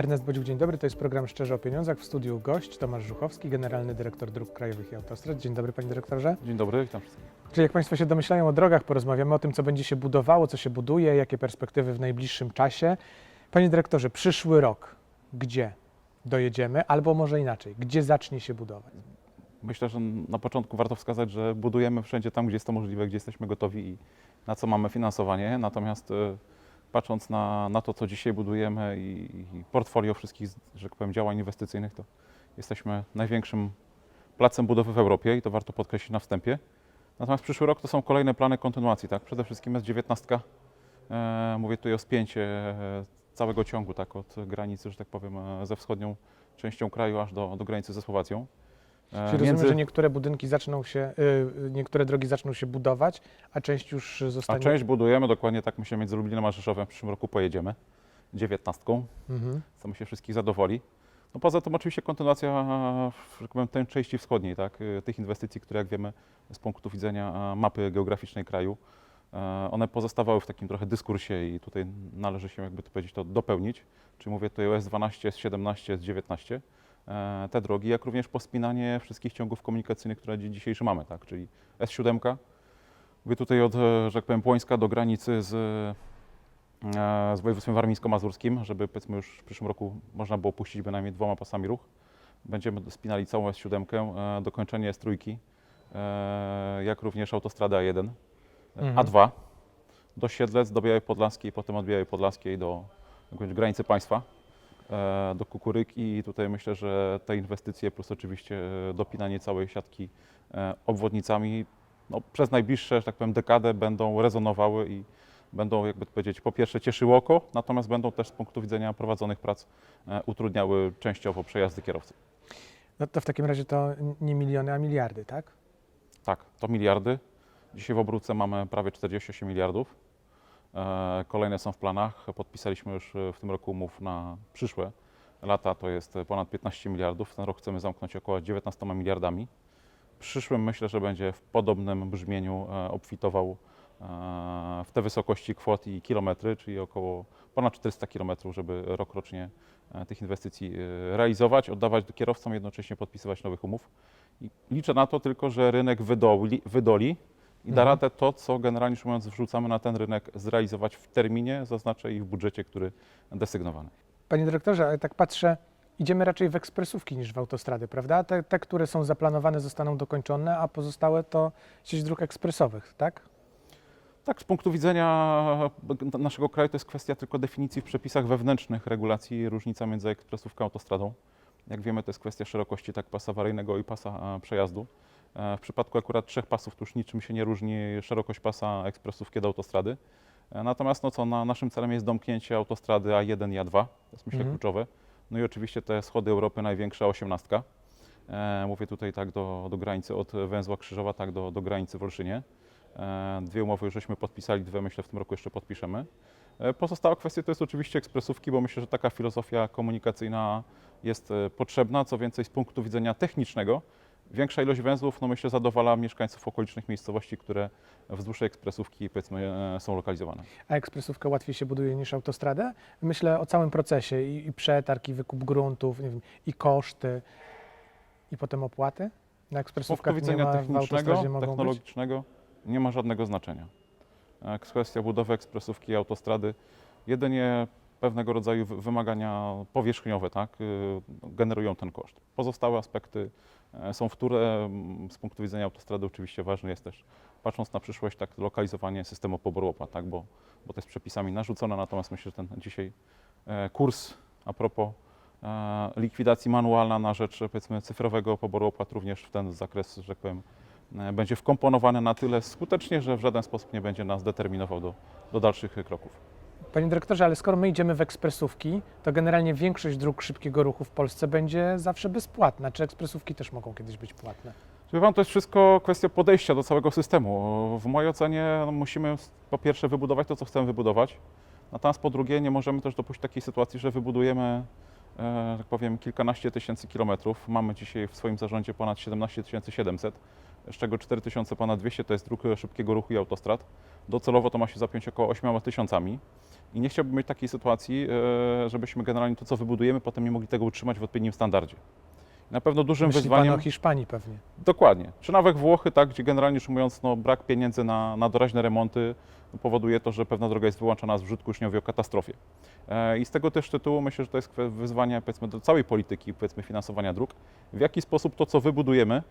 Ernest Bodziuk, dzień dobry. To jest program Szczerze o Pieniądzach. W studiu gość Tomasz Żuchowski, Generalny Dyrektor Dróg Krajowych i Autostrad. Dzień dobry Panie Dyrektorze. Dzień dobry, witam wszystkich. Czyli jak Państwo się domyślają o drogach, porozmawiamy o tym, co będzie się budowało, co się buduje, jakie perspektywy w najbliższym czasie. Panie Dyrektorze, przyszły rok, gdzie dojedziemy, albo może inaczej, gdzie zacznie się budować? Myślę, że na początku warto wskazać, że budujemy wszędzie tam, gdzie jest to możliwe, gdzie jesteśmy gotowi i na co mamy finansowanie. Natomiast e, patrząc na, na to, co dzisiaj budujemy i, i portfolio wszystkich, że tak powiem, działań inwestycyjnych, to jesteśmy największym placem budowy w Europie i to warto podkreślić na wstępie. Natomiast przyszły rok to są kolejne plany kontynuacji. Tak? Przede wszystkim jest 19. E, mówię tutaj o spięcie e, całego ciągu, tak, od granicy, że tak powiem, e, ze wschodnią częścią kraju aż do, do granicy ze Słowacją. E, Czyli rozumiem, że niektóre budynki zaczną się, y, niektóre drogi zaczną się budować, a część już A zostanie... część budujemy, dokładnie tak myślę, między Lublinem a Rzeszowem w przyszłym roku pojedziemy, dziewiętnastką, Mhm. co myślę wszystkich zadowoli. No poza tym oczywiście kontynuacja, tak powiem, tej części wschodniej, tak, y, tych inwestycji, które jak wiemy z punktu widzenia mapy geograficznej kraju, e, one pozostawały w takim trochę dyskursie i tutaj należy się, jakby to powiedzieć, to dopełnić. Czyli mówię tutaj o S12, S17, S19, e, te drogi, jak również pospinanie wszystkich ciągów komunikacyjnych, które dzi- dzisiejsze mamy, tak, czyli S7, Mówię tutaj od, e, że tak powiem, Płońska do granicy z, e, z województwem warmińsko-mazurskim, żeby powiedzmy już w przyszłym roku można było puścić bynajmniej dwoma pasami ruch. Będziemy spinali całą S7, e, dokończenie S3, e, jak również autostrada A1, e, Mhm. A2 do Siedlec, do Białej Podlaskiej, potem od Białej Podlaskiej do granicy państwa, e, do Kukuryki i tutaj myślę, że te inwestycje plus oczywiście e, dopinanie całej siatki e, obwodnicami no, przez najbliższe, że tak powiem, dekadę będą rezonowały i będą, jakby to powiedzieć, po pierwsze cieszyły oko, natomiast będą też z punktu widzenia prowadzonych prac e, utrudniały częściowo przejazdy kierowców. No to w takim razie to nie miliony, a miliardy, tak? Tak, to miliardy. Dzisiaj w obróbce mamy prawie 48 miliardów. E, Kolejne są w planach. Podpisaliśmy już e, w tym roku umów na przyszłe lata, to jest ponad 15 miliardów. Ten rok chcemy zamknąć około 19 miliardami. Przyszłym myślę, że będzie w podobnym brzmieniu e, obfitował e, w te wysokości kwot i kilometry, czyli około ponad 400 kilometrów, żeby rokrocznie e, tych inwestycji e, realizować, oddawać do kierowcom, jednocześnie podpisywać nowych umów. I liczę na to tylko, że rynek wydoli, wydoli i da radę to, co generalnie rzecz mówiąc wrzucamy na ten rynek, zrealizować w terminie, zaznaczę i w budżecie, który desygnowany. Panie dyrektorze, ale tak patrzę, idziemy raczej w ekspresówki niż w autostrady, prawda? Te, te, które są zaplanowane, zostaną dokończone, a pozostałe to sieć dróg ekspresowych, tak? Tak, z punktu widzenia naszego kraju to jest kwestia tylko definicji w przepisach wewnętrznych regulacji, różnica między ekspresówką a autostradą. Jak wiemy, to jest kwestia szerokości tak pasa awaryjnego i pasa przejazdu. E, W przypadku akurat trzech pasów to już niczym się nie różni szerokość pasa ekspresówki od autostrady. E, Natomiast no co, na, naszym celem jest domknięcie autostrady A1 i A2, to jest myślę Mhm. kluczowe. No i oczywiście te schody Europy największa osiemnastka. E, Mówię tutaj tak do, do granicy od węzła Krzyżowa, tak do, do granicy w Olszynie. Dwie umowy już żeśmy podpisali, dwie myślę w tym roku jeszcze podpiszemy. Pozostała kwestia to jest oczywiście ekspresówki, bo myślę, że taka filozofia komunikacyjna jest potrzebna. Co więcej, z punktu widzenia technicznego, większa ilość węzłów, no myślę, zadowala mieszkańców okolicznych miejscowości, które wzdłuż ekspresówki powiedzmy e, są lokalizowane. A ekspresówkę łatwiej się buduje niż autostradę? Myślę o całym procesie i, i przetarg, i wykup gruntów, nie wiem, i koszty, i potem opłaty. Na ekspresówkach nie ma, technicznego, mogą być. technologicznego nie ma żadnego znaczenia. E, Kwestia budowy ekspresówki i autostrady, jedynie pewnego rodzaju wy- wymagania powierzchniowe tak, y, generują ten koszt. Pozostałe aspekty e, są wtóre. M, Z punktu widzenia autostrady oczywiście ważny jest też, patrząc na przyszłość, tak, lokalizowanie systemu poboru opłat, tak, bo, bo to jest przepisami narzucone, natomiast myślę, że ten dzisiaj e, kurs a propos e, likwidacji manualna na rzecz powiedzmy cyfrowego poboru opłat również w ten zakres, że tak powiem, e, będzie wkomponowany na tyle skutecznie, że w żaden sposób nie będzie nas determinował do, do dalszych kroków. Panie dyrektorze, ale skoro my idziemy w ekspresówki, to generalnie większość dróg szybkiego ruchu w Polsce będzie zawsze bezpłatna. Czy ekspresówki też mogą kiedyś być płatne? Wie Pan, to jest wszystko kwestia podejścia do całego systemu. W mojej ocenie no, musimy po pierwsze wybudować to, co chcemy wybudować, natomiast po drugie nie możemy też dopuścić takiej sytuacji, że wybudujemy, e, tak powiem, kilkanaście tysięcy kilometrów. Mamy dzisiaj w swoim zarządzie ponad 17 700. z czego 4000 ponad 200 to jest dróg szybkiego ruchu i autostrad. Docelowo to ma się zapiąć około 8 tysiącami. I nie chciałbym mieć takiej sytuacji, e, żebyśmy generalnie to, co wybudujemy, potem nie mogli tego utrzymać w odpowiednim standardzie. Na pewno dużym Myśli wyzwaniem... pan o Hiszpanii pewnie. Dokładnie. Czy nawet Włochy, tak, gdzie generalnie rzecz ujmując, no, brak pieniędzy na, na doraźne remonty powoduje to, że pewna droga jest wyłączona z użytku, już nie mówię o katastrofie. E, I z tego też tytułu myślę, że to jest wyzwanie powiedzmy, do całej polityki powiedzmy, finansowania dróg. W jaki sposób to, co wybudujemy, e,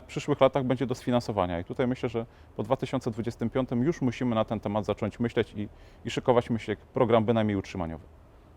w przyszłych latach będzie do sfinansowania. I tutaj myślę, że po 2025 już musimy na ten temat zacząć myśleć i, i szykować, myślę, program bynajmniej utrzymaniowy.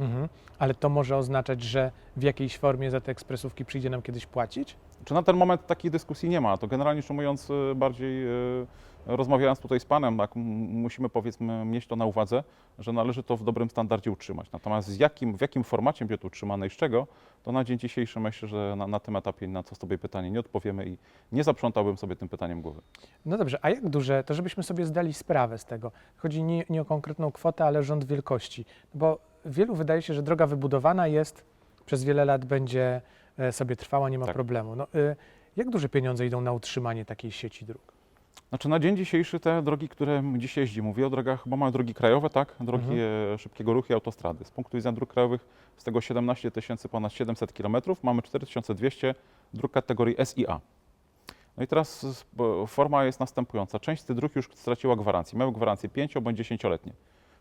Mhm. Ale to może oznaczać, że w jakiejś formie za te ekspresówki przyjdzie nam kiedyś płacić? Czy na ten moment takiej dyskusji nie ma? To generalnie rzecz ujmując, y, bardziej y, rozmawiając tutaj z Panem, tak, musimy powiedzmy mieć to na uwadze, że należy to w dobrym standardzie utrzymać. Natomiast z jakim, w jakim formacie będzie to utrzymane i z czego, to na dzień dzisiejszy myślę, że na, na tym etapie na to sobie pytanie nie odpowiemy i nie zaprzątałbym sobie tym pytaniem głowy. No dobrze, a jak duże, to żebyśmy sobie zdali sprawę z tego. Chodzi nie, nie o konkretną kwotę, ale rząd wielkości. Bo wielu wydaje się, że droga wybudowana jest, przez wiele lat będzie e, sobie trwała, nie ma Tak. problemu. No, y, jak duże pieniądze idą na utrzymanie takiej sieci dróg? Znaczy na dzień dzisiejszy te drogi, które dziś jeździ, mówię o drogach, bo mamy drogi krajowe, tak, drogi Mhm. e, szybkiego ruchu i autostrady. Z punktu widzenia dróg krajowych z tego 17 tysięcy ponad 700 km mamy 4200 dróg kategorii SIA. No i teraz s- forma jest następująca. Część z tych dróg już straciła gwarancję. Miały gwarancje 5 bądź 10-letnie.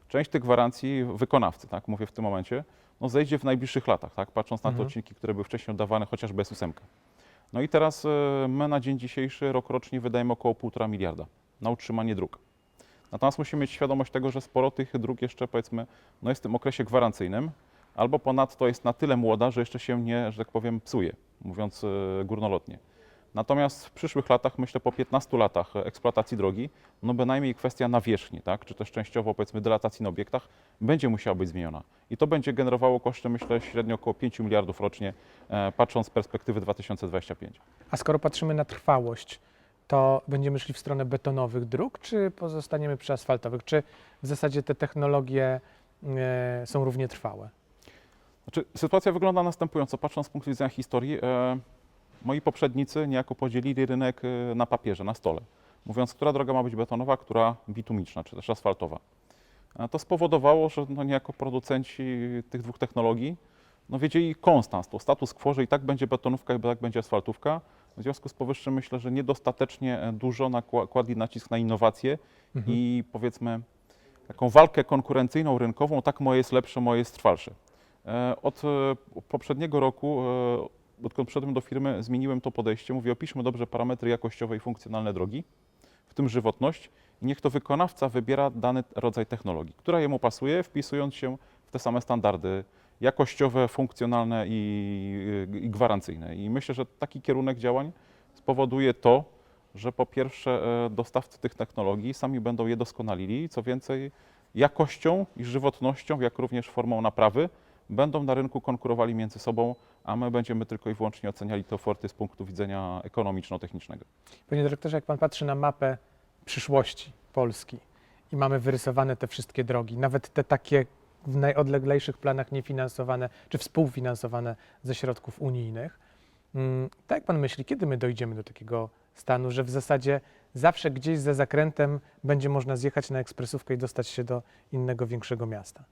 Część tych gwarancji wykonawcy, tak, mówię w tym momencie, no zejdzie w najbliższych latach, tak, patrząc na te Mhm. odcinki, które były wcześniej oddawane, chociażby S8. No i teraz e, my na dzień dzisiejszy rok rocznie wydajemy około 1,5 miliarda na utrzymanie dróg. Natomiast musimy mieć świadomość tego, że sporo tych dróg jeszcze powiedzmy no jest w tym okresie gwarancyjnym, albo ponadto jest na tyle młoda, że jeszcze się nie, że tak powiem, psuje, mówiąc e, górnolotnie. Natomiast w przyszłych latach, myślę po 15 latach eksploatacji drogi, no bynajmniej kwestia nawierzchni, tak, czy też częściowo powiedzmy dylatacji na obiektach, będzie musiała być zmieniona. I to będzie generowało koszty, myślę, średnio około 5 miliardów rocznie, e, patrząc z perspektywy 2025. A skoro patrzymy na trwałość, to będziemy szli w stronę betonowych dróg, czy pozostaniemy przy asfaltowych? Czy w zasadzie te technologie e, są równie trwałe? Znaczy, sytuacja wygląda następująco. Patrząc z punktu widzenia historii, e, moi poprzednicy niejako podzielili rynek e, na papierze, na stole, mówiąc, która droga ma być betonowa, która bitumiczna, czy też asfaltowa. To spowodowało, że no, niejako producenci tych dwóch technologii no, wiedzieli konstans, to status quo, że i tak będzie betonówka, i tak będzie asfaltówka. W związku z powyższym myślę, że niedostatecznie e, dużo nakła- kładli nacisk na innowacje Mhm. i powiedzmy taką walkę konkurencyjną, rynkową, tak moje jest lepsze, moje jest trwalsze. E, Od e, poprzedniego roku, odkąd przyszedłem do firmy, zmieniłem to podejście. Mówię, opiszmy dobrze parametry jakościowe i funkcjonalne drogi, w tym żywotność i niech to wykonawca wybiera dany rodzaj technologii, która jemu pasuje, wpisując się w te same standardy jakościowe, funkcjonalne i, i gwarancyjne. I myślę, że taki kierunek działań spowoduje to, że po pierwsze e, dostawcy tych technologii sami będą je doskonalili, co więcej jakością i żywotnością, jak również formą naprawy będą na rynku konkurowali między sobą, a my będziemy tylko i wyłącznie oceniali te oferty z punktu widzenia ekonomiczno-technicznego. Panie dyrektorze, jak pan patrzy na mapę przyszłości Polski i mamy wyrysowane te wszystkie drogi, nawet te takie w najodleglejszych planach niefinansowane czy współfinansowane ze środków unijnych, tak jak pan myśli, kiedy my dojdziemy do takiego stanu, że w zasadzie zawsze gdzieś za zakrętem będzie można zjechać na ekspresówkę i dostać się do innego większego miasta?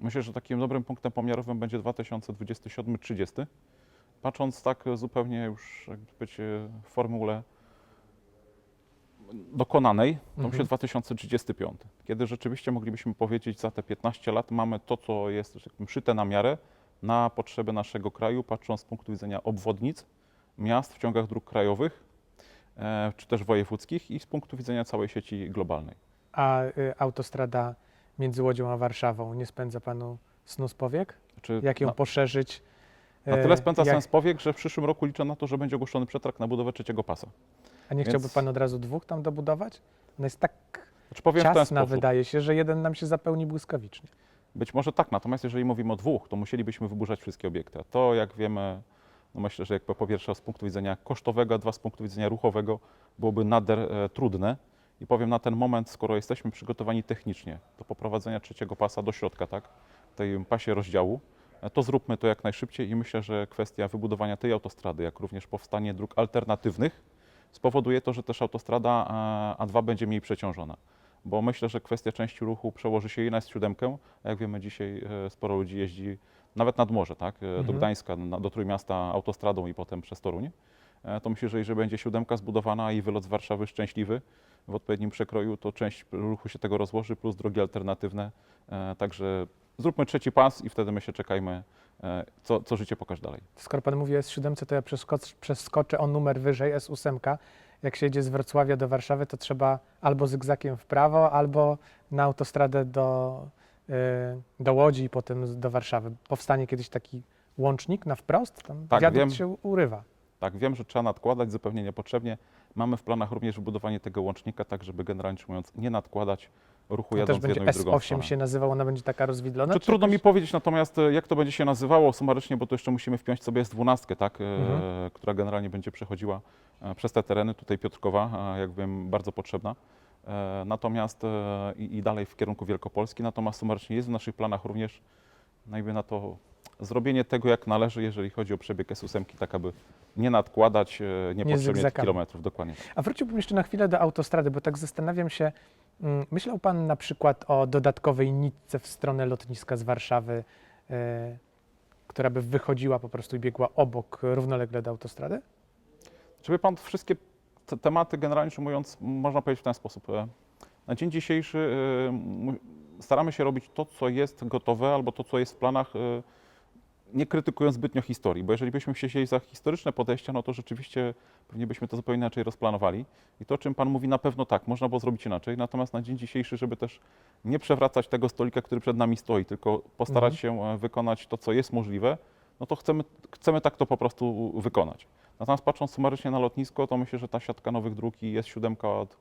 Myślę, że takim dobrym punktem pomiarowym będzie 2027-30. Patrząc tak zupełnie już jakby być w formule dokonanej, to Mhm. myślę 2035, kiedy rzeczywiście moglibyśmy powiedzieć, za te 15 lat mamy to, co jest tak szyte na miarę na potrzeby naszego kraju, patrząc z punktu widzenia obwodnic, miast w ciągach dróg krajowych, e, czy też wojewódzkich i z punktu widzenia całej sieci globalnej. A y, autostrada między Łodzią a Warszawą nie spędza panu snu z powiek? Znaczy, Jak ją na, poszerzyć? na E, tyle spędza jak- sens powiek, że w przyszłym roku liczę na to, że będzie ogłoszony przetarg na budowę trzeciego pasa. A nie chciałby Więc- pan od razu dwóch tam dobudować? Ona jest tak Znaczy powiem ciasna, wydaje się, że jeden nam się zapełni błyskawicznie. Być może tak, natomiast jeżeli mówimy o dwóch, to musielibyśmy wyburzać wszystkie obiekty. A to, jak wiemy, no myślę, że jakby po pierwsze z punktu widzenia kosztowego, a dwa z punktu widzenia ruchowego byłoby nader e, trudne. I powiem na ten moment, skoro jesteśmy przygotowani technicznie do poprowadzenia trzeciego pasa do środka, tak, w tej pasie rozdziału, e, to zróbmy to jak najszybciej i myślę, że kwestia wybudowania tej autostrady, jak również powstanie dróg alternatywnych, spowoduje to, że też autostrada e, A2 będzie mniej przeciążona. Bo myślę, że kwestia części ruchu przełoży się i na S7, a jak wiemy dzisiaj e, sporo ludzi jeździ nawet nad morze, tak? do Mhm. Gdańska, do Trójmiasta autostradą i potem przez Toruń. E, To myślę, że jeżeli będzie siódemka zbudowana i wylot z Warszawy szczęśliwy w odpowiednim przekroju, to część ruchu się tego rozłoży, plus drogi alternatywne. E, Także zróbmy trzeci pas i wtedy my się czekajmy, e, co, co życie pokaże dalej. Skoro pan mówi o S7, to ja przeskocz, przeskoczę o numer wyżej, S8. Jak się jedzie z Wrocławia do Warszawy, to trzeba albo zygzakiem w prawo, albo na autostradę do, do Łodzi i potem do Warszawy. Powstanie kiedyś taki łącznik na wprost? Tam Tak, wiadukt wiem. się urywa. Tak, wiem, że trzeba nadkładać zupełnie niepotrzebnie. Mamy w planach również wybudowanie tego łącznika, tak żeby generalnie rzecz mówiąc nie nadkładać ruchu To jadąc też w będzie jedną i drugą S8 stronę. się nazywał, ona będzie taka rozwidlona? Czy trudno mi powiedzieć, natomiast e, jak to będzie się nazywało sumarycznie, bo to jeszcze musimy wpiąć sobie S12, tak, e, Mhm. która generalnie będzie przechodziła e, przez te tereny. Tutaj Piotrkowa, jak wiem, bardzo potrzebna. E, Natomiast e, i, dalej w kierunku Wielkopolski. Natomiast sumarycznie jest w naszych planach również no jakby na to zrobienie tego, jak należy, jeżeli chodzi o przebieg S8, tak aby nie nadkładać e, niepotrzebnie tych kilometrów. Dokładnie. A wróciłbym jeszcze na chwilę do autostrady, bo tak zastanawiam się, mm, myślał Pan na przykład o dodatkowej nitce w stronę lotniska z Warszawy, e, która by wychodziła po prostu i biegła obok, równolegle do autostrady? Czy wie pan, wszystkie te tematy, generalnie rzecz ujmując, można powiedzieć w ten sposób. e, Na dzień dzisiejszy staramy się robić to, co jest gotowe, albo to, co jest w planach, nie krytykując zbytnio historii, bo jeżeli byśmy się wzięli za historyczne podejścia, no to rzeczywiście pewnie byśmy to zupełnie inaczej rozplanowali. I to, o czym Pan mówi, na pewno tak, można było zrobić inaczej. Natomiast na dzień dzisiejszy, żeby też nie przewracać tego stolika, który przed nami stoi, tylko postarać się e, wykonać to, co jest możliwe, no to chcemy, chcemy tak to po prostu wykonać. Natomiast patrząc sumarycznie na lotnisko, to myślę, że ta siatka nowych dróg i jest siódemka od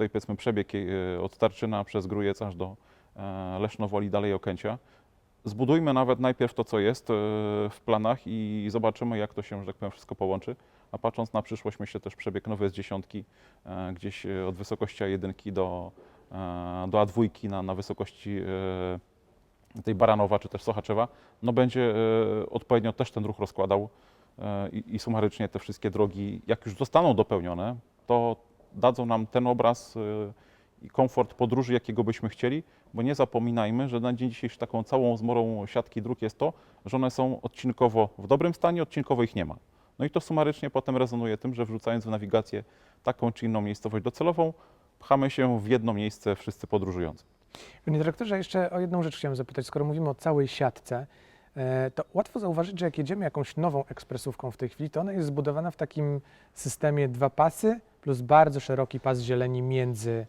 tutaj powiedzmy przebieg e, od Tarczyna przez Grójec aż do e, Lesznowoli, dalej Okęcia. Zbudujmy nawet najpierw to, co jest e, w planach i zobaczymy, jak to się, że tak powiem, wszystko połączy. A patrząc na przyszłość, myślę też przebieg nowy z dziesiątki, e, gdzieś e, od wysokości A1 do, do A2 na, na wysokości tej Baranowa czy też Sochaczewa, no będzie odpowiednio też ten ruch rozkładał i, i sumarycznie te wszystkie drogi, jak już zostaną dopełnione, to dadzą nam ten obraz i komfort podróży, jakiego byśmy chcieli, bo nie zapominajmy, że na dzień dzisiejszy taką całą zmorą siatki dróg jest to, że one są odcinkowo w dobrym stanie, odcinkowo ich nie ma. No i to sumarycznie potem rezonuje tym, że wrzucając w nawigację taką czy inną miejscowość docelową, pchamy się w jedno miejsce wszyscy podróżujący. Panie dyrektorze, jeszcze o jedną rzecz chciałem zapytać. Skoro mówimy o całej siatce, e, to łatwo zauważyć, że jak jedziemy jakąś nową ekspresówką w tej chwili, to ona jest zbudowana w takim systemie dwa pasy plus bardzo szeroki pas zieleni między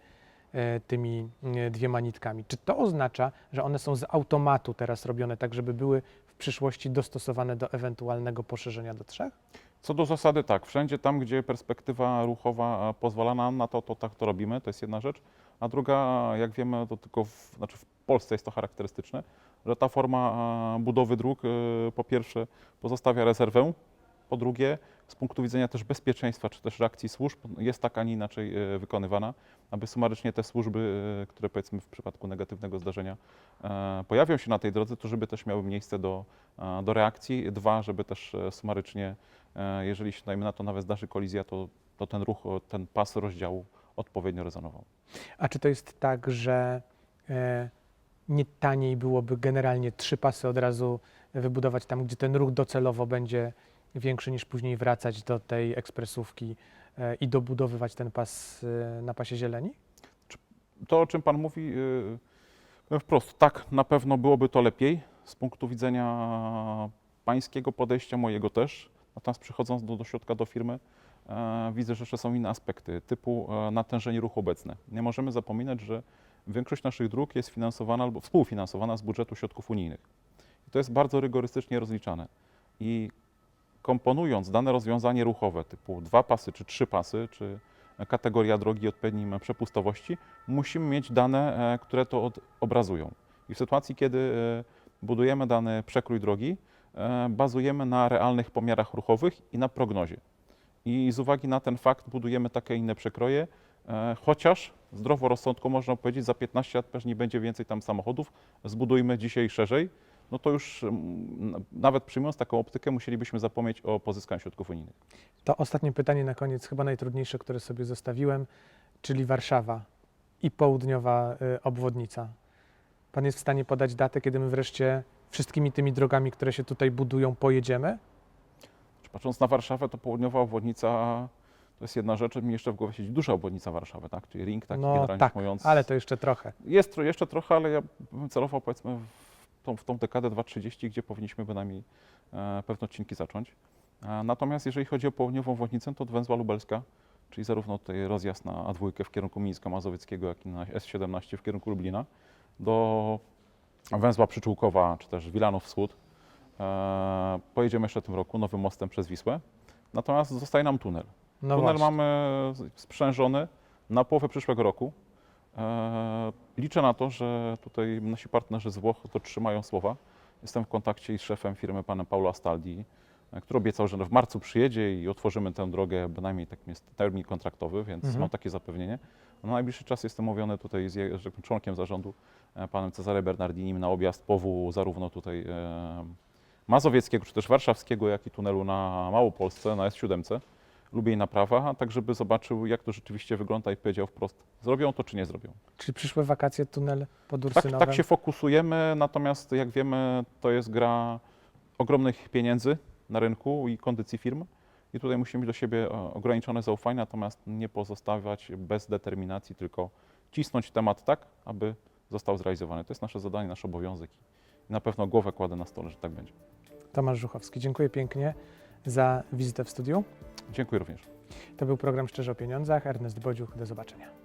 tymi e, dwiema nitkami. Czy to oznacza, że one są z automatu teraz robione tak, żeby były w przyszłości dostosowane do ewentualnego poszerzenia do trzech? Co do zasady tak, wszędzie tam, gdzie perspektywa ruchowa e, pozwala nam na to, to tak to robimy, to jest jedna rzecz. A druga, jak wiemy, to tylko w, znaczy w Polsce jest to charakterystyczne, że ta forma e, budowy dróg e, po pierwsze pozostawia rezerwę, po drugie z punktu widzenia też bezpieczeństwa czy też reakcji służb jest tak, a nie inaczej e, wykonywana, aby sumarycznie te służby, e, które powiedzmy w przypadku negatywnego zdarzenia e, pojawią się na tej drodze, to żeby też miały miejsce do, do reakcji. Dwa, żeby też sumarycznie Jeżeli się, dajmy na to, nawet zdarzy kolizja, to, to ten ruch, ten pas rozdziału odpowiednio rezonował. A czy to jest tak, że nie taniej byłoby generalnie trzy pasy od razu wybudować tam, gdzie ten ruch docelowo będzie większy niż później wracać do tej ekspresówki e, i dobudowywać ten pas e, na pasie zieleni? To, o czym Pan mówi, yy, powiem wprost, tak, na pewno byłoby to lepiej z punktu widzenia pańskiego podejścia, mojego też. Natomiast przychodząc do, do środka, do firmy, e, widzę, że jeszcze są inne aspekty, typu e, natężenie ruchu obecne. Nie możemy zapominać, że większość naszych dróg jest finansowana albo współfinansowana z budżetu środków unijnych. I to jest bardzo rygorystycznie rozliczane. I komponując dane rozwiązanie ruchowe typu dwa pasy czy trzy pasy, czy kategoria drogi odpowiedniej przepustowości, musimy mieć dane, e, które to obrazują. I w sytuacji, kiedy e, budujemy dany przekrój drogi, e, bazujemy na realnych pomiarach ruchowych i na prognozie. I z uwagi na ten fakt budujemy takie inne przekroje, chociaż zdroworozsądku można powiedzieć, za 15 lat pewnie nie będzie więcej tam samochodów, zbudujmy dzisiaj szerzej, no to już nawet przyjmując taką optykę musielibyśmy zapomnieć o pozyskaniu środków unijnych. To ostatnie pytanie na koniec, chyba najtrudniejsze, które sobie zostawiłem, czyli Warszawa i południowa y, obwodnica. Pan jest w stanie podać datę, kiedy my wreszcie wszystkimi tymi drogami, które się tutaj budują, pojedziemy? Patrząc na Warszawę, to południowa obwodnica to jest jedna rzecz, mi jeszcze w głowie siedzi duża obwodnica Warszawy, tak? czyli ring, tak no generalnie tak, mówiąc. ale to jeszcze trochę. Jest jeszcze trochę, ale ja bym celował powiedzmy tą, w tą dekadę 2.30, gdzie powinniśmy bynajmniej e, pewne odcinki zacząć. E, natomiast jeżeli chodzi o południową obwodnicę, to od węzła lubelska, czyli zarówno tutaj rozjazd na A2 w kierunku Mińska Mazowieckiego, jak i na S17 w kierunku Lublina, do węzła Przyczółkowa, czy też Wilanów Wschód. E, pojedziemy jeszcze w tym roku nowym mostem przez Wisłę. Natomiast zostaje nam tunel. No Tunel właśnie. mamy sprzężony na połowę przyszłego roku. E, liczę na to, że tutaj nasi partnerzy z Włoch dotrzymają słowa. Jestem w kontakcie i z szefem firmy, panem Paulo Astaldi, e, który obiecał, że w marcu przyjedzie i otworzymy tę drogę, bynajmniej taki jest termin kontraktowy, więc Mhm. mam takie zapewnienie. Na najbliższy czas jestem mówiony tutaj z tak członkiem zarządu, e, panem Cezarem Bernardinim na objazd POW zarówno tutaj mazowieckiego, czy też warszawskiego, jak i tunelu na Małopolsce, na S7 lubię jej naprawa, tak żeby zobaczył, jak to rzeczywiście wygląda i powiedział wprost, zrobią to czy nie zrobią. Czyli przyszłe wakacje, tunel pod Tak, Ursynowem. tak się fokusujemy, natomiast jak wiemy, to jest gra ogromnych pieniędzy na rynku i kondycji firm. I tutaj musimy mieć do siebie e, ograniczone zaufanie, natomiast nie pozostawać bez determinacji, tylko cisnąć temat tak, aby został zrealizowany. To jest nasze zadanie, nasz obowiązek i na pewno głowę kładę na stole, że tak będzie. Tomasz Żuchowski, dziękuję pięknie za wizytę w studiu. Dziękuję również. To był program Szczerze o Pieniądzach. Ernest Bodziuch, do zobaczenia.